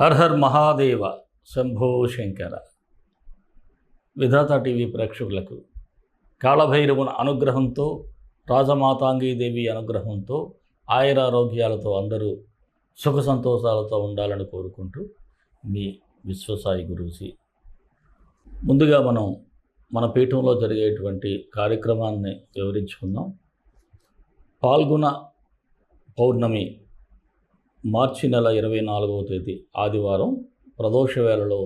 Her Mahadeva Shambho Shankara. విధాత TV ప్రేక్షకులకు కాళభైరవుని అనుగ్రహంతో రాజమాతాంగీదేవి అనుగ్రహంతో ఆయురారోగ్యాలతో అందరూ సుఖ సంతోషాలతో ఉండాలని కోరుకుంటూ మీ విశ్వసాయి గురూజీ. ముందుగా మనం మన పీఠంలో జరిగేటువంటి కార్యక్రమాన్ని వివరించుకుందాం. పాల్గొన పౌర్ణమి మార్చి నెల ఇరవై నాలుగవ తేదీ ఆదివారం ప్రదోషవేళలో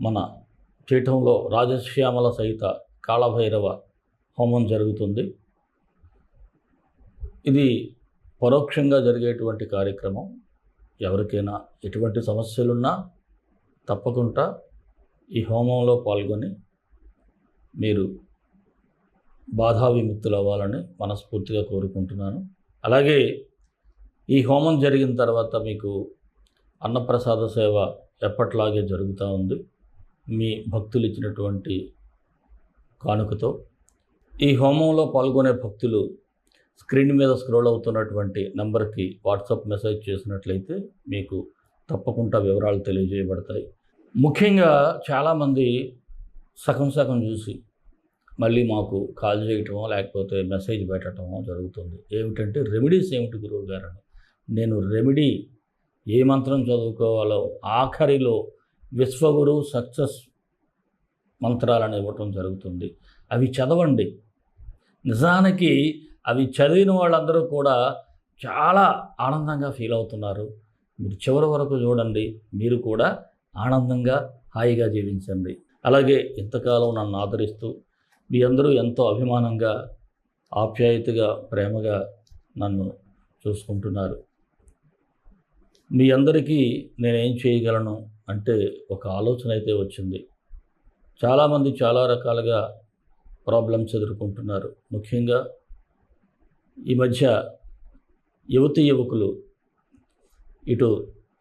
మన పీఠంలో రాజశ్యామల సహిత కాళభైరవ హోమం జరుగుతుంది. ఇది పరోక్షంగా జరిగేటువంటి కార్యక్రమం. ఎవరికైనా ఎటువంటి సమస్యలున్నా తప్పకుండా ఈ హోమంలో పాల్గొని మీరు బాధా విముక్తులు అవ్వాలని మనస్ఫూర్తిగా కోరుకుంటున్నాను. అలాగే ఈ హోమం జరిగిన తర్వాత మీకు అన్నప్రసాద సేవ ఎప్పట్లాగే జరుగుతూ ఉంది. మీ భక్తులు ఇచ్చినటువంటి కానుకతో ఈ హోమంలో పాల్గొనే భక్తులు స్క్రీన్ మీద స్క్రోల్ అవుతున్నటువంటి నెంబర్కి వాట్సాప్ మెసేజ్ చేసినట్లయితే మీకు తప్పకుండా వివరాలు తెలియజేయబడతాయి. ముఖ్యంగా చాలామంది సగం సగం చూసి మళ్ళీ మాకు కాల్ చేయటమో లేకపోతే మెసేజ్ పెట్టడమో జరుగుతుంది. ఏమిటంటే రెమెడీస్ ఏమిటి గురువు గారు అని. నేను రెమెడీ ఏ మంత్రం చదువుకోవాలో ఆఖరిలో విశ్వగురు సక్సెస్ మంత్రాలను ఇవ్వటం జరుగుతుంది. అవి చదవండి. నిజానికి అవి చదివిన వాళ్ళందరూ కూడా చాలా ఆనందంగా ఫీల్ అవుతున్నారు. మీరు చివరి వరకు చూడండి. మీరు కూడా ఆనందంగా హాయిగా జీవించండి. అలాగే ఇంతకాలం నన్ను ఆదరిస్తూ మీ అందరూ ఎంతో అభిమానంగా ఆప్యాయతగా ప్రేమగా నన్ను చూసుకుంటున్నారు. మీ అందరికీ నేనేం చేయగలను అంటే ఒక ఆలోచన అయితే వచ్చింది. చాలామంది చాలా రకాలుగా ప్రాబ్లమ్స్ ఎదుర్కొంటున్నారు. ముఖ్యంగా ఈ మధ్య యువతి యువకులు ఇటు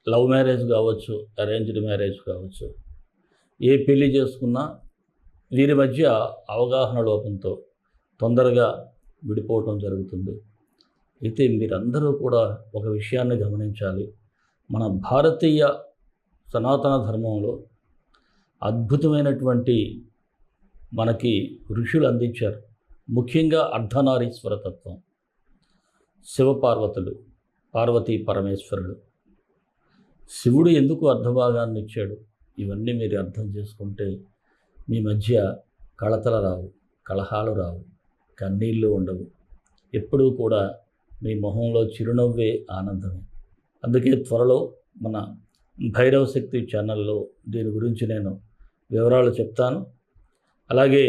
లవ్ మ్యారేజ్ కావచ్చు అరేంజ్డ్ మ్యారేజ్ కావచ్చు ఏ పెళ్ళి చేసుకున్నా వీరి మధ్య అవగాహన లోపంతో తొందరగా విడిపోవటం జరుగుతుంది. అయితే మీరందరూ కూడా ఒక విషయాన్ని గమనించాలి. మన భారతీయ సనాతన ధర్మంలో అద్భుతమైనటువంటి మనకి ఋషులు అందించారు. ముఖ్యంగా అర్ధనారీశ్వర తత్వం శివపార్వతులు పార్వతీ పరమేశ్వరుడు. శివుడు ఎందుకు అర్ధభాగాన్ని ఇచ్చాడు? ఇవన్నీ మీరు అర్థం చేసుకుంటే మీ మధ్య కళతల రావు కలహాలు రావు కన్నీళ్ళు ఉండవు. ఎప్పుడూ కూడా మీ మొహంలో చిరునవ్వే ఆనందమే. అందుకే త్వరలో మన భైరవ శక్తి ఛానల్లో దీని గురించి నేను వివరాలు చెప్తాను. అలాగే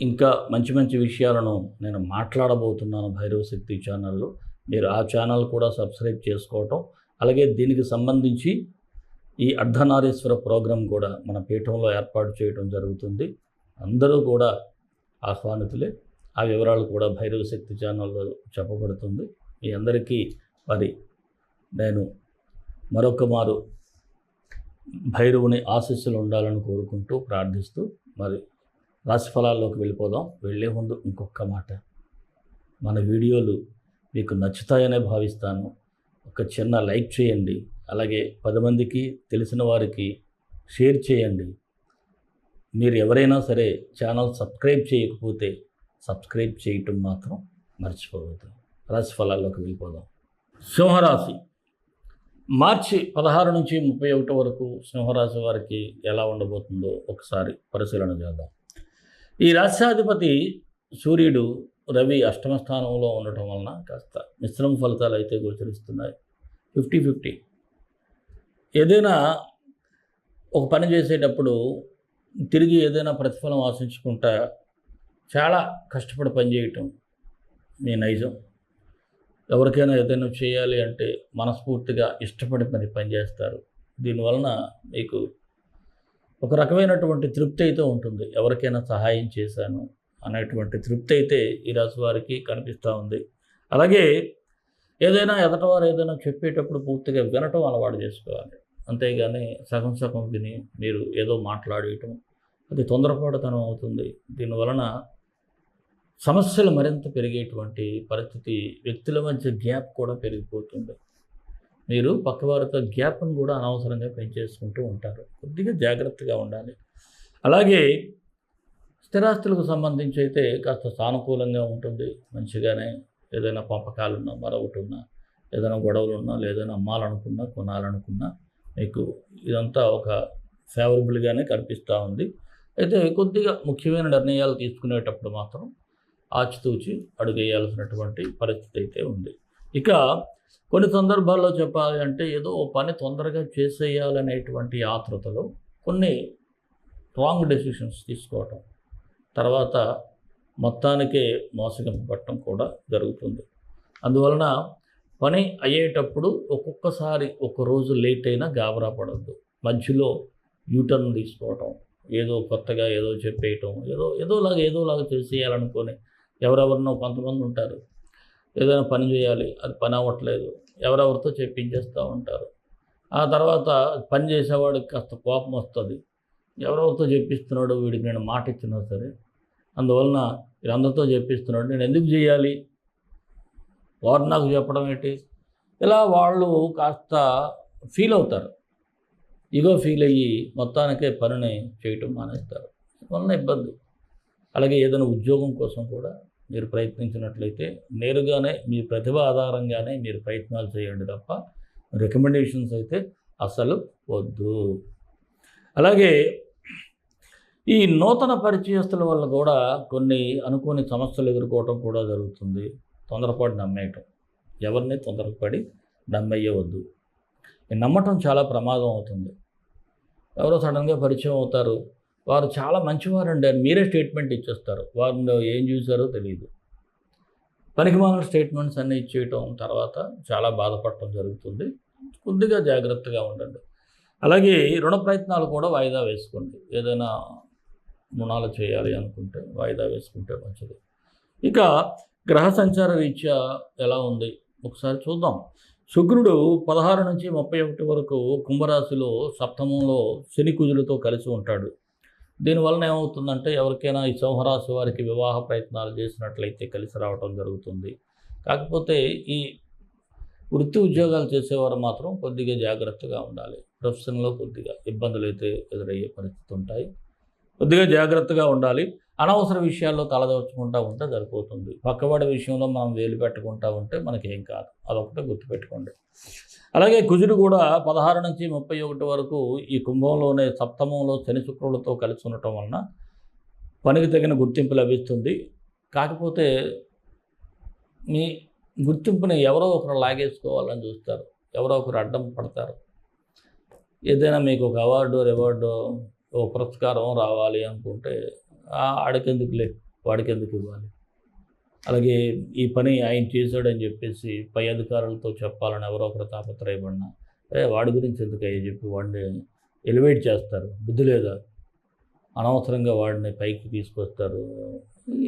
ఇంకా మంచి మంచి విషయాలను నేను మాట్లాడబోతున్నాను భైరవ శక్తి ఛానల్లో. మీరు ఆ ఛానల్ కూడా సబ్స్క్రైబ్ చేసుకోవటం అలాగే దీనికి సంబంధించి ఈ అర్ధనారీశ్వర ప్రోగ్రాం కూడా మన పీఠంలో ఏర్పాటు చేయడం జరుగుతుంది. అందరూ కూడా ఆహ్వానితులే. ఆ వివరాలు కూడా భైరవ శక్తి ఛానల్లో చెప్పబడుతుంది. మీ అందరికీ మరి నేను మరొక మారు భైరవుని ఆశీస్సులు ఉండాలని కోరుకుంటూ ప్రార్థిస్తూ మరి రాశిఫలాల్లోకి వెళ్ళిపోదాం. వెళ్ళే ముందు ఇంకొక మాట. మన వీడియోలు మీకు నచ్చుతాయనే భావిస్తాను. ఒక చిన్న లైక్ చేయండి. అలాగే పది మందికి తెలిసిన వారికి షేర్ చేయండి. మీరు ఎవరైనా సరే ఛానల్ సబ్స్క్రైబ్ చేయకపోతే సబ్స్క్రైబ్ చేయటం మాత్రం మర్చిపోవద్దు. రాశి ఫలాల్లోకి వెళ్ళిపోదాం. సింహరాశి. మార్చి పదహారు నుంచి ముప్పై ఒకటి వరకు సింహరాశి వారికి ఎలా ఉండబోతుందో ఒకసారి పరిశీలన చేద్దాం. ఈ రాష్ట్రాధిపతి సూర్యుడు రవి అష్టమ స్థానంలో ఉండటం వలన కాస్త మిశ్రమ ఫలితాలు అయితే గోచరిస్తున్నాయి. Fifty fifty. ఏదైనా ఒక పని చేసేటప్పుడు తిరిగి ఏదైనా ప్రతిఫలం ఆశించుకుంటా చాలా కష్టపడి పనిచేయటం మీ నైజం. ఎవరికైనా ఏదైనా చేయాలి అంటే మనస్ఫూర్తిగా ఇష్టపడి మరి పనిచేస్తారు దీనివలన మీకు ఒక రకమైనటువంటి తృప్తి అయితే ఉంటుంది. ఎవరికైనా సహాయం చేశాను అనేటువంటి తృప్తి అయితే ఈ రాశి వారికి కనిపిస్తూ ఉంది. అలాగే ఏదైనా ఎదటవారు ఏదైనా చెప్పేటప్పుడు పూర్తిగా వినటం అలవాటు చేసుకోవాలి. అంతేగాని సగం సగం విని మీరు ఏదో మాట్లాడేయటం అది తొందరపాటుతనం అవుతుంది. దీనివలన సమస్యలు మరింత పెరిగేటువంటి పరిస్థితి వ్యక్తుల మధ్య గ్యాప్ కూడా పెరిగిపోతుంది. మీరు పక్కవారితో గ్యాప్ను కూడా అనవసరంగా పెంచేసుకుంటూ ఉంటారు. కొద్దిగా జాగ్రత్తగా ఉండాలి. అలాగే స్థిరాస్తులకు సంబంధించి అయితే కాస్త సానుకూలంగా ఉంటుంది. మంచిగానే ఏదైనా పంపకాలున్నా మరొకటి ఉన్నా ఏదైనా గొడవలు ఉన్నా లేదైనా అమ్మాలనుకున్నా కొనాలనుకున్నా మీకు ఇదంతా ఒక ఫేవరబుల్గానే కనిపిస్తూ ఉంది. అయితే కొద్దిగా ముఖ్యమైన నిర్ణయాలు తీసుకునేటప్పుడు మాత్రం ఆచితూచి అడుగేయాల్సినటువంటి పరిస్థితి అయితే ఉంది. ఇక కొన్ని సందర్భాల్లో చెప్పాలి అంటే ఏదో పని తొందరగా చేసేయాలనేటువంటి ఆతృతలో కొన్ని రాంగ్ డెసిషన్స్ తీసుకోవటం తర్వాత మొత్తానికే మోసగింపబట్టడం కూడా జరుగుతుంది. అందువలన పని అయ్యేటప్పుడు ఒక్కొక్కసారి ఒక రోజు లేట్ అయినా గాబరా పడద్దు. మధ్యలో యూటర్న్ తీసుకోవటం ఏదో కొత్తగా ఏదో చెప్పేయటం ఏదో ఏదోలాగా ఏదోలాగా చేసేయాలనుకొని ఎవరెవరినో కొంతమంది ఉంటారు. ఏదైనా పని చేయాలి అది పని అవ్వట్లేదు ఎవరెవరితో చెప్పించేస్తూ ఉంటారు. ఆ తర్వాత పని చేసేవాడికి కాస్త కోపం వస్తుంది. ఎవరెవరితో చెప్పిస్తున్నాడో వీడికి నేను మాట ఇచ్చినా సరే అందువలన వీరందరితో చెప్పిస్తున్నాడు నేను ఎందుకు చేయాలి? వారు నాకు చెప్పడం ఏంటి? ఇలా వాళ్ళు కాస్త ఫీల్ అవుతారు. ఇగో ఫీల్ అయ్యి మొత్తానికే పనిని చేయటం మానేస్తారు. వలన ఇబ్బంది. అలాగే ఏదైనా ఉద్యోగం కోసం కూడా మీరు ప్రయత్నించినట్లయితే నేరుగానే మీ ప్రతిభ ఆధారంగానే మీరు ప్రయత్నాలు చేయండి తప్ప రికమెండేషన్స్ అయితే అసలు వద్దు. అలాగే ఈ నూతన పరిచయస్తుల వల్ల కూడా కొన్ని అనుకోని సమస్యలు ఎదుర్కోవటం కూడా జరుగుతుంది. తొందరపాటు నమ్మేయటం. ఎవరిని తొందరపడి నమ్మయ్యవద్దు నమ్మటం చాలా ప్రమాదం అవుతుంది. ఎవరో సడన్గా పరిచయం అవుతారు. వారు చాలా మంచివారండి అని మీరే స్టేట్మెంట్ ఇచ్చేస్తారు. వారు ఏం చూసారో తెలియదు పనికిమాలిన స్టేట్మెంట్స్ అన్నీ ఇచ్చేయటం తర్వాత చాలా బాధపడటం జరుగుతుంది. కొద్దిగా జాగ్రత్తగా ఉండండి. అలాగే రుణ ప్రయత్నాలు కూడా వాయిదా వేసుకోండి. ఏదైనా రుణాలు చేయాలి అనుకుంటే వాయిదా వేసుకుంటే మంచిది. ఇక గ్రహ సంచార రీత్యా ఎలా ఉంది? ఒకసారి చూద్దాం. శుక్రుడు పదహారు నుంచి ముప్పై ఒకటి వరకు కుంభరాశిలో సప్తమంలో శని కుజులతో కలిసి ఉంటాడు. దీనివలన ఏమవుతుందంటే ఎవరికైనా ఈ సింహరాశి వారికి వివాహ ప్రయత్నాలు చేసినట్లయితే కలిసి రావటం జరుగుతుంది. కాకపోతే ఈ వృత్తి ఉద్యోగాలు చేసేవారు మాత్రం కొద్దిగా జాగ్రత్తగా ఉండాలి. ప్రొఫెషన్లో కొద్దిగా ఇబ్బందులు అయితే ఎదురయ్యే పరిస్థితి ఉంటాయి. కొద్దిగా జాగ్రత్తగా ఉండాలి. అనవసర విషయాల్లో తలదోచుకుంటా ఉంటే సరిపోతుంది. పక్కవాడి విషయంలో మనం వేలు పెట్టుకుంటూ ఉంటే మనకేం కాదు. అదొకటే గుర్తుపెట్టుకోండి. అలాగే కుజుడు కూడా పదహారు నుంచి ముప్పై ఒకటి వరకు ఈ కుంభంలోనే సప్తమంలో శని శుక్రులతో కలిసి ఉండటం వలన పనికి తగిన గుర్తింపు లభిస్తుంది. కాకపోతే మీ గుర్తింపుని ఎవరో ఒకరు లాగేసుకోవాలని చూస్తారు. ఎవరో ఒకరు అడ్డం పడతారు. ఏదైనా మీకు ఒక అవార్డు రివార్డు ఒక పురస్కారం రావాలి అనుకుంటే ఆ ఆడికెందుకులే వాడికెందుకు ఇవ్వాలి? అలాగే ఈ పని ఆయన చేశాడని చెప్పేసి పై అధికారులతో చెప్పాలని ఎవరో ఒకరు తాపత్రయపడినా అదే వాడి గురించి ఎందుకు అయ్యి చెప్పి వాడిని ఎలివేట్ చేస్తారు. బుద్ధి లేదా? అనవసరంగా వాడిని పైకి తీసుకొస్తారు.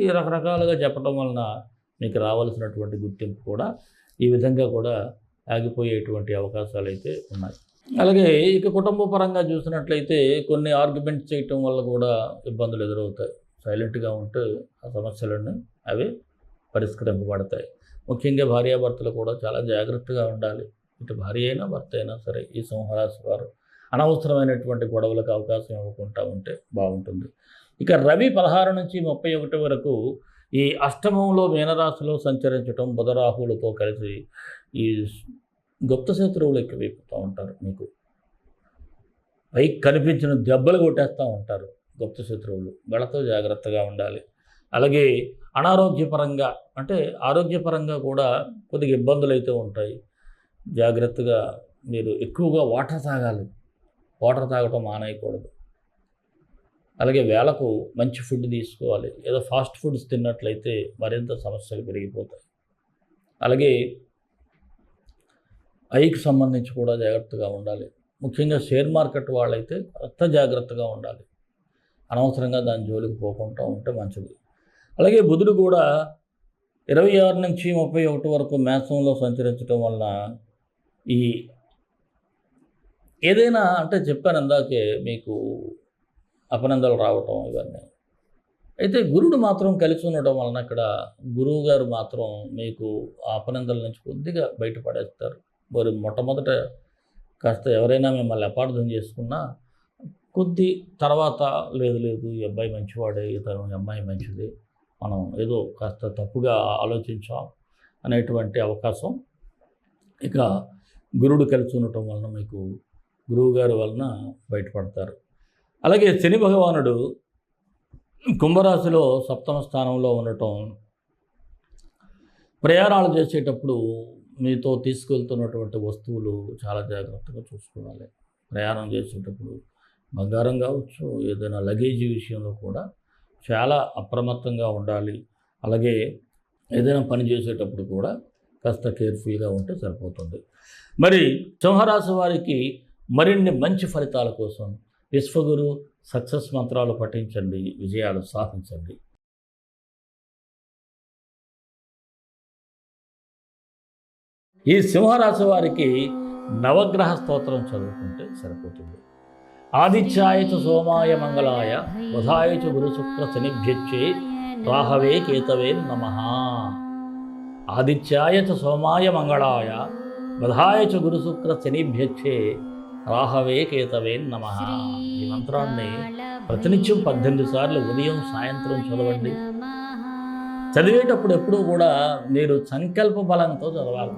ఈ రకరకాలుగా చెప్పడం వలన మీకు రావాల్సినటువంటి గుర్తింపు కూడా ఈ విధంగా కూడా ఆగిపోయేటువంటి అవకాశాలు అయితే ఉన్నాయి. అలాగే ఇక కుటుంబ పరంగా చూసినట్లయితే కొన్ని ఆర్గ్యుమెంట్స్ చేయటం వల్ల కూడా ఇబ్బందులు ఎదురవుతాయి. సైలెంట్గా ఉంటే ఆ సమస్యలన్నీ అవి పరిష్కరింపబడతాయి ముఖ్యంగా భార్యాభర్తలు కూడా చాలా జాగ్రత్తగా ఉండాలి. ఇటు భార్య అయినా భర్త అయినా సరే ఈ సింహరాశి వారు అనవసరమైనటువంటి గొడవలకు అవకాశం ఇవ్వకుండా ఉంటే బాగుంటుంది. ఇక రవి పదహారు నుంచి ముప్పై ఒకటి వరకు ఈ అష్టమంలో మీనరాశిలో సంచరించడం బుధరాహులతో కలిసి ఈ గుప్త శత్రువులు ఎక్కువైపోతూ ఉంటారు మీకు. పైకి కనిపించిన దెబ్బలు కొట్టేస్తూ ఉంటారు గుప్త శత్రువులు. వీళ్ళతో జాగ్రత్తగా ఉండాలి. అలాగే అనారోగ్యపరంగా అంటే ఆరోగ్యపరంగా కూడా కొద్దిగా ఇబ్బందులు అయితే ఉంటాయి. జాగ్రత్తగా మీరు ఎక్కువగా వాటర్ తాగాలి. వాటర్ తాగటం మానేయకూడదు. అలాగే వేళకు మంచి ఫుడ్ తీసుకోవాలి. ఏదో ఫాస్ట్ ఫుడ్స్ తిన్నట్లయితే మరింత సమస్యలు పెరిగిపోతాయి. అలాగే ఐకి సంబంధించి కూడా జాగ్రత్తగా ఉండాలి. ముఖ్యంగా షేర్ మార్కెట్ వాళ్ళైతే అంత జాగ్రత్తగా ఉండాలి. అనవసరంగా దాని జోలికి పోకుండా ఉంటే మంచిది. అలాగే బుధుడు కూడా ఇరవై ఆరు నుంచి ముప్పై ఒకటి వరకు మేసంలో సంచరించడం వలన ఈ ఏదైనా అంటే చెప్పాను ఇందాకే మీకు అపనందలు రావటం ఇవన్నీ. అయితే గురుడు మాత్రం కలిసి ఉండటం వలన ఇక్కడ గురువు గారు మాత్రం మీకు అపనందల నుంచి కొద్దిగా బయటపడేస్తారు. మరి మొట్టమొదట కాస్త ఎవరైనా మిమ్మల్ని అపార్థం చేసుకున్నా కొద్ది తర్వాత లేదు లేదు ఈ అబ్బాయి మంచివాడే ఇతను ఈ అమ్మాయి మంచిది మనం ఏదో కాస్త తప్పుగా ఆలోచించాం అనేటువంటి అవకాశం. ఇక గురుడు కలిసి ఉండటం వలన మీకు గురువుగారి వలన బయటపడతారు. అలాగే శని భగవానుడు కుంభరాశిలో సప్తమ స్థానంలో ఉండటం ప్రయాణాలు చేసేటప్పుడు మీతో తీసుకెళ్తున్నటువంటి వస్తువులు చాలా జాగ్రత్తగా చూసుకోవాలి. ప్రయాణం చేసేటప్పుడు బంగారం కావచ్చు ఏదైనా లగేజీ విషయంలో కూడా చాలా అప్రమత్తంగా ఉండాలి. అలాగే ఏదైనా పని చేసేటప్పుడు కూడా కాస్త కేర్ఫుల్గా ఉంటే సరిపోతుంది. మరి సింహరాశి వారికి మరిన్ని మంచి ఫలితాల కోసం విశ్వగురు సక్సెస్ మంత్రాలు పఠించండి విజయాలు సాధించండి. ఈ సింహరాశి వారికి నవగ్రహ స్తోత్రం చదువుకుంటే సరిపోతుంది. ఆదిత్యాయ చ సోమాయ మంగళాయ బుధాయ చ గురు శనిభ్యచ్చే రాహవే కేతవే నమ. ఆదిత్యాయ చ సోమాయ మంగళాయ బుధాయ చ గురు శుక్ర శనిభ్యచ్చే రాహవే కేతవే నమ. ఈ మంత్రాన్ని ప్రతినిత్యం పద్దెనిమిది సార్లు ఉదయం సాయంత్రం చదవండి. చదివేటప్పుడు ఎప్పుడూ కూడా మీరు సంకల్ప బలంతో చదవాలి.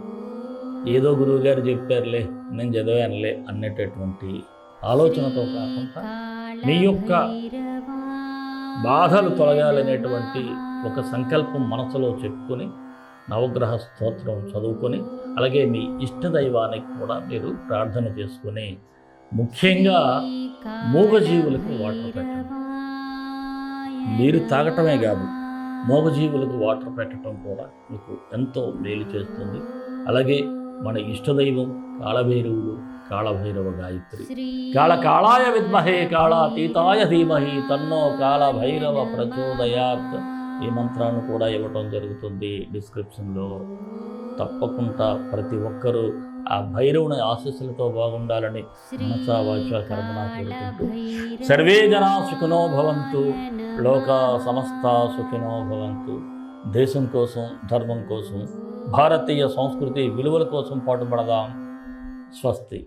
ఏదో గురువుగారు చెప్పారులే నేను చదివానులే అన్నటటువంటి ఆలోచనతో కాకుండా మీ యొక్క బాధలు తొలగాలనేటువంటి ఒక సంకల్పం మనసులో చెప్పుకొని నవగ్రహ స్తోత్రం చదువుకొని అలాగే మీ ఇష్ట దైవానికి కూడా మీరు ప్రార్థన చేసుకొని ముఖ్యంగా మూగజీవులకు వాటర్ పెట్టండి. మీరు తాగటమే కాదు మూగజీవులకు వాటర్ పెట్టడం కూడా మీకు ఎంతో మేలు చేస్తుంది. అలాగే మన ఇష్టదైవం కాళభైరవుడు కాళభైరవ గాయత్రి. కాళ కాళాయ విద్మహే కాళాతీతాయ ధీమహి తన్నో కాళభైరవ ప్రచోదయాత్. ఈ మంత్రాన్ని కూడా ఇవ్వటం జరుగుతుంది డిస్క్రిప్షన్లో. తప్పకుండా ప్రతి ఒక్కరూ ఆ భైరవుని ఆశీస్సులతో బాగుండాలని మనసా వాచ కర్మణ కోరుకుంటూ సర్వే జనా సుఖినో భవంతు లోక సమస్త సుఖినో భవంతు. దేశం కోసం ధర్మం కోసం భారతీయ సంస్కృతి విలువల కోసం పాటుపడదాం. స్వస్తి.